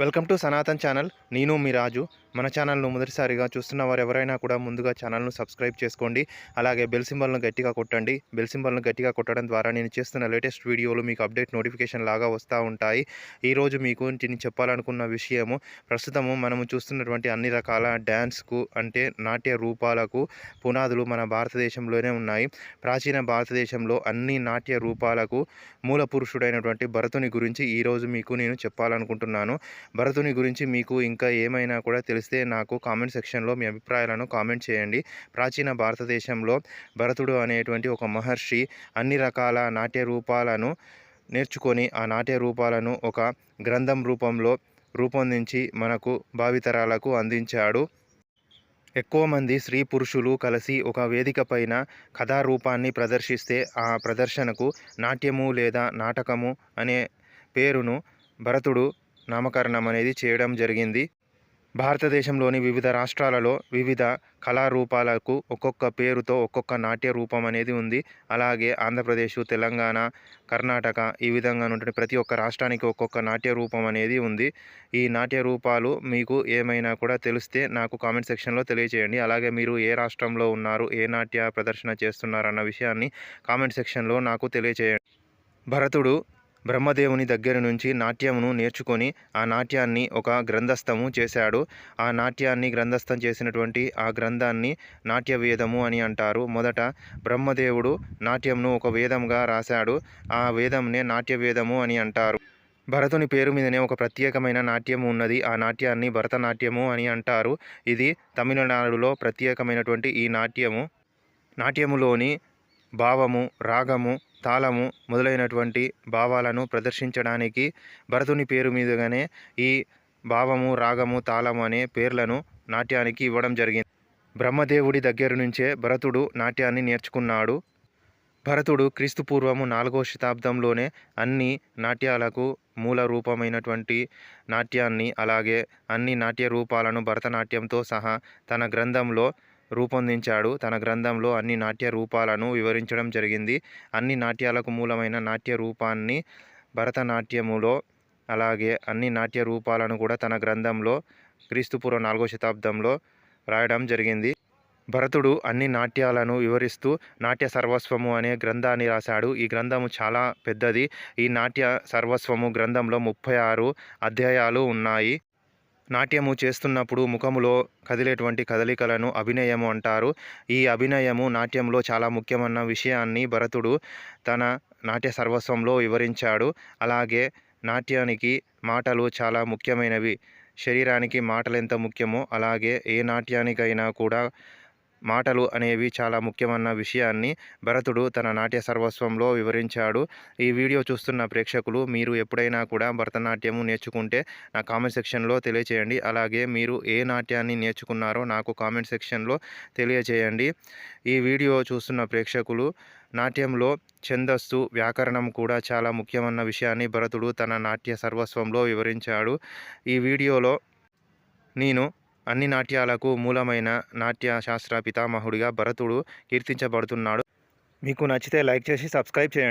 Welcome to Sanatan channel. నేను మీ రాజు. మన ఛానల్ను మొదటిసారిగా చూస్తున్న వారు ఎవరైనా కూడా ముందుగా ఛానల్ను సబ్స్క్రైబ్ చేసుకోండి. అలాగే బెల్ సింబల్ను గట్టిగా కొట్టండి. బెల్ సింబల్ను గట్టిగా కొట్టడం ద్వారా నేను చేస్తున్న లేటెస్ట్ వీడియోలు మీకు అప్డేట్ నోటిఫికేషన్ లాగా వస్తూ ఉంటాయి. ఈరోజు మీకు నేను చెప్పాలనుకున్న విషయము ప్రస్తుతము మనము చూస్తున్నటువంటి అన్ని రకాల డ్యాన్స్కు అంటే నాట్య రూపాలకు పునాదులు మన భారతదేశంలోనే ఉన్నాయి. ప్రాచీన భారతదేశంలో అన్ని నాట్య రూపాలకు మూల పురుషుడైనటువంటి భరతుని గురించి ఈరోజు మీకు నేను చెప్పాలనుకుంటున్నాను. భరతుని గురించి మీకు ఇంకా ఏమైనా కూడా తెలిస్తే నాకు కామెంట్ సెక్షన్లో మీ అభిప్రాయాలను కామెంట్ చేయండి. ప్రాచీన భారతదేశంలో భరతుడు అనేటువంటి ఒక మహర్షి అన్ని రకాల నాట్య రూపాలను నేర్చుకొని ఆ నాట్య రూపాలను ఒక గ్రంథం రూపంలో రూపొందించి మనకు భావితరాలకు అందించాడు. ఎక్కువ మంది స్త్రీ పురుషులు కలిసి ఒక వేదిక పైన కథారూపాన్ని ప్రదర్శిస్తే ఆ ప్రదర్శనకు నాట్యము లేదా నాటకము అనే పేరును భరతుడు నామకరణం అనేది చేయడం జరిగింది. భారతదేశంలోని వివిధ రాష్ట్రాలలో వివిధ కళారూపాలకు ఒక్కొక్క పేరుతో ఒక్కొక్క నాట్య రూపం అనేది ఉంది. అలాగే ఆంధ్రప్రదేశ్ తెలంగాణ కర్ణాటక ఈ విధంగా ఉంటుంది ప్రతి ఒక్క రాష్ట్రానికి ఒక్కొక్క నాట్య రూపం అనేది ఉంది. ఈ నాట్య రూపాలు మీకు ఏమైనా కూడా తెలిస్తే నాకు కామెంట్ సెక్షన్లో తెలియజేయండి అలాగే మీరు ఏ రాష్ట్రంలో ఉన్నారు ఏ నాట్య ప్రదర్శన చేస్తున్నారు అన్న విషయాన్ని కామెంట్ సెక్షన్లో నాకు తెలియజేయండి భరతుడు బ్రహ్మదేవుని దగ్గర నుంచి నాట్యమును నేర్చుకొని ఆ నాట్యాన్ని ఒక గ్రంథస్థము చేశాడు. ఆ నాట్యాన్ని గ్రంథస్థం చేసినటువంటి ఆ గ్రంథాన్ని నాట్య వేదము అని అంటారు. మొదట బ్రహ్మదేవుడు నాట్యంను ఒక వేదంగా రాశాడు. ఆ వేదంనే నాట్య వేదము అని అంటారు. భరతుని పేరు మీదనే ఒక ప్రత్యేకమైన నాట్యం ఉన్నది. ఆ నాట్యాన్ని భరతనాట్యము అని అంటారు. ఇది తమిళనాడులో ప్రత్యేకమైనటువంటి ఈ నాట్యము. నాట్యములోని భావము రాగము తాళము మొదలైనటువంటి భావాలను ప్రదర్శించడానికి భరతుని పేరు మీదుగానే ఈ భావము రాగము తాళము అనే పేర్లను నాట్యానికి ఇవ్వడం జరిగింది. బ్రహ్మదేవుడి దగ్గర నుంచే భరతుడు నాట్యాన్ని నేర్చుకున్నాడు. భరతుడు క్రీస్తు పూర్వము నాలుగో శతాబ్దంలోనే అన్ని నాట్యాలకు మూల రూపమైనటువంటి నాట్యాన్ని అలాగే అన్ని నాట్య రూపాలను భరతనాట్యంతో సహా తన గ్రంథంలో రూపొందించాడు. తన గ్రంథంలో అన్ని నాట్య రూపాలను వివరించడం జరిగింది. అన్ని నాట్యాలకు మూలమైన నాట్య రూపాన్ని భరతనాట్యములో అలాగే అన్ని నాట్య రూపాలను కూడా తన గ్రంథంలో క్రీస్తుపూర్వం నాలుగో శతాబ్దంలో రాయడం జరిగింది. భరతుడు అన్ని నాట్యాలను వివరిస్తూ నాట్య సర్వస్వము అనే గ్రంథాన్ని రాశాడు. ఈ గ్రంథము చాలా పెద్దది. ఈ నాట్య సర్వస్వము గ్రంథంలో ముప్పై ఆరు అధ్యాయాలు ఉన్నాయి. నాట్యము చేస్తున్నప్పుడు ముఖములో కదిలేటువంటి కదలికలను అభినయము అంటారు. ఈ అభినయము నాట్యంలో చాలా ముఖ్యమైన విషయాన్ని భరతుడు తన నాట్య సర్వస్వంలో వివరించాడు. అలాగే నాట్యానికి మాటలు చాలా ముఖ్యమైనవి. శరీరానికి మాటలు ఎంత ముఖ్యమో అలాగే ఏ నాట్యానికైనా కూడా మాటలు అనేవి చాలా ముఖ్యమైన విషయాన్ని భరతుడు తన నాట్య సర్వస్వంలో వివరించాడు. ఈ వీడియో చూస్తున్న ప్రేక్షకులు మీరు ఎప్పుడైనా కూడా భరతనాట్యము నేర్చుకుంటే నా కామెంట్ సెక్షన్లో తెలియచేయండి. అలాగే మీరు ఏ నాట్యాన్ని నేర్చుకున్నారో నాకు కామెంట్ సెక్షన్లో తెలియచేయండి. ఈ వీడియో చూస్తున్న ప్రేక్షకులు నాట్యంలో ఛందస్సు వ్యాకరణం కూడా చాలా ముఖ్యమైన విషయాన్ని భరతుడు తన నాట్య సర్వస్వంలో వివరించాడు. ఈ వీడియోలో నేను అన్ని నాట్యాలకు మూలమైన నాట్య శాస్త్ర పితామహుడిగా భరతుడు కీర్తించబడుతున్నాడు. మీకు నచ్చితే లైక్ చేసి సబ్స్క్రైబ్ చేయండి.